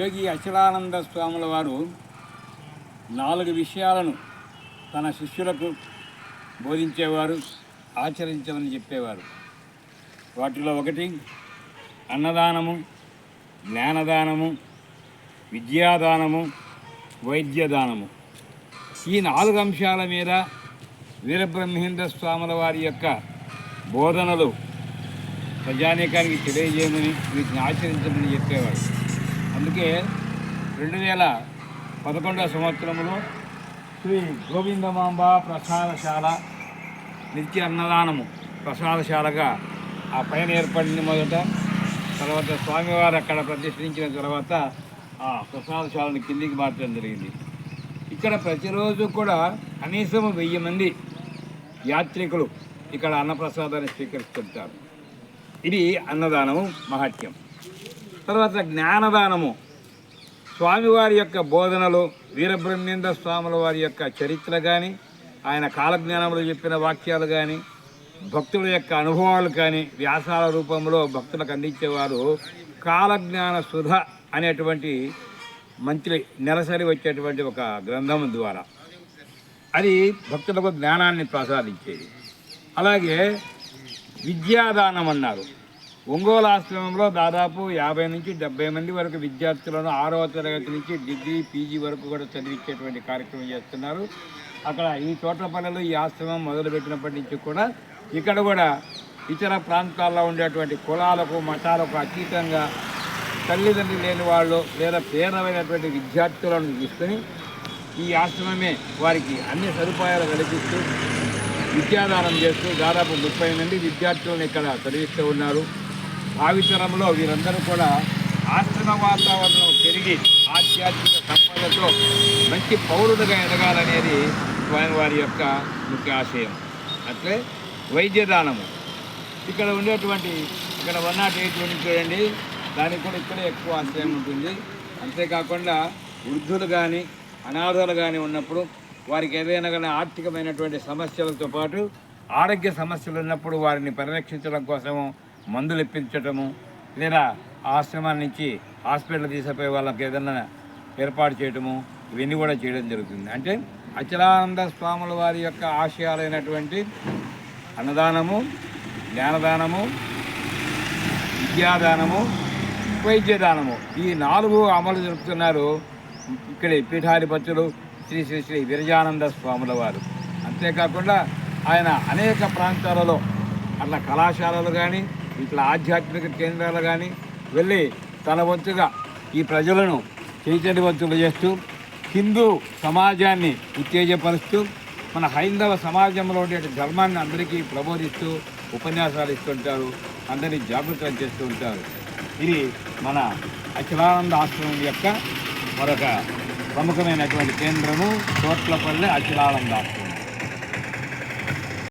యోగి అచలానంద స్వాముల వారు నాలుగు విషయాలను తన శిష్యులకు బోధించేవారు ఆచరించమని చెప్పేవారు. వాటిలో ఒకటి అన్నదానము జ్ఞానదానము విద్యాదానము వైద్యదానము. ఈ నాలుగు అంశాల మీద వీరబ్రహ్మేంద్ర స్వాముల వారి యొక్క బోధనలు ప్రజానీకానికి తెలియజేయమని వీటిని ఆచరించమని చెప్పేవాడు అందుకే రెండు వేల పదకొండవ సంవత్సరంలో శ్రీ గోవిందమాంబ ప్రసాదశాల నిత్య అన్నదానము ప్రసాదశాలగా ఆ పైన ఏర్పడింది మొదట. తర్వాత స్వామివారు అక్కడ ప్రతిష్ఠించిన తర్వాత ఆ ప్రసాదశాలను కిందికి మార్చడం జరిగింది. ఇక్కడ ప్రతిరోజు కూడా కనీసం వెయ్యి మంది యాత్రికులు ఇక్కడ అన్నప్రసాదాన్ని స్వీకరిస్తుంటారు. ఇది అన్నదానము మహత్యం. తర్వాత జ్ఞానదానము. స్వామివారి యొక్క బోధనలు వీరబ్రహ్మేంద్ర స్వాముల వారి యొక్క చరిత్ర కానీ ఆయన కాలజ్ఞానంలో చెప్పిన వాక్యాలు కానీ భక్తుల యొక్క అనుభవాలు కానీ వ్యాసాల రూపంలో భక్తులకు అందించేవారు కాలజ్ఞాన సుధ అనేటువంటి మంచి నెలసరి వచ్చేటువంటి ఒక గ్రంథం ద్వారా. అది భక్తులకు జ్ఞానాన్ని ప్రసాదించేది. అలాగే విద్యాదానం అన్నారు ఒంగోలు ఆశ్రమంలో దాదాపు యాభై నుంచి డెబ్బై మంది వరకు విద్యార్థులను ఆరవ తరగతి నుంచి డిగ్రీ పీజీ వరకు కూడా చదివించేటువంటి కార్యక్రమం చేస్తున్నారు. అక్కడ ఈ తోటపల్లెలో ఈ ఆశ్రమం మొదలుపెట్టినప్పటి నుంచి కూడా ఇక్కడ కూడా ఇతర ప్రాంతాల్లో ఉండేటువంటి కులాలకు మతాలకు అతీతంగా తల్లిదండ్రి లేని వాళ్ళు లేదా పేదమైనటువంటి విద్యార్థులను తీసుకొని ఈ ఆశ్రమమే వారికి అన్ని సదుపాయాలు కల్పిస్తూ విద్యాదానం చేస్తూ దాదాపు ముప్పై మంది విద్యార్థులను ఇక్కడ చదివిస్తూ ఉన్నారు. భావితరంలో వీరందరూ కూడా ఆశ్రమ వాతావరణం పెరిగి ఆధ్యాత్మిక సంపదతో మంచి పౌరుడుగా ఎదగాలనేది స్వామివారి యొక్క ముఖ్య ఆశయం. అట్లే వైద్యదానము ఇక్కడ ఉండేటువంటి ఇక్కడ వన్ నాట్ ఎయిట్ చూడండి దానికి కూడా ఇక్కడే ఎక్కువ ఆశ్రయం ఉంటుంది. అంతేకాకుండా వృద్ధులు కానీ అనాథలు కానీ ఉన్నప్పుడు వారికి ఏదైనా కానీ ఆర్థికమైనటువంటి సమస్యలతో పాటు ఆరోగ్య సమస్యలు ఉన్నప్పుడు వారిని పరిరక్షించడం కోసము మందులు ఇప్పించటము లేదా ఆశ్రమాల నుంచి హాస్పిటల్ తీసుకుపోయే వాళ్ళకి ఏదైనా ఏర్పాటు చేయటము ఇవన్నీ కూడా చేయడం జరుగుతుంది. అంటే అచలానంద స్వాముల వారి యొక్క ఆశయాలైనటువంటి అన్నదానము జ్ఞానదానము విద్యాదానము వైద్యదానము ఈ నాలుగు అమలు జరుపుతున్నారు ఇక్కడ పీఠాధిపతులు శ్రీ శ్రీ శ్రీ విరజానంద స్వాముల వారు. అంతేకాకుండా ఆయన అనేక ప్రాంతాలలో అట్లా కళాశాలలు కానీ ఇట్లా ఆధ్యాత్మిక కేంద్రాలు కానీ వెళ్ళి తన వంతుగా ఈ ప్రజలను చైతన్యవంతులు చేస్తూ హిందూ సమాజాన్ని ఉత్తేజపరుస్తూ మన హైందవ సమాజంలో ఉండే ధర్మాన్ని అందరికీ ప్రబోధిస్తూ ఉపన్యాసాలు ఇస్తుంటారు అందరినీ జాగృతం చేస్తూ ఉంటారు. ఇది మన అఖిలానంద ఆశ్రమం యొక్క మరొక ప్రముఖమైనటువంటి కేంద్రము తోట్లపల్లె అఖిలానంద ఆశ్రమం.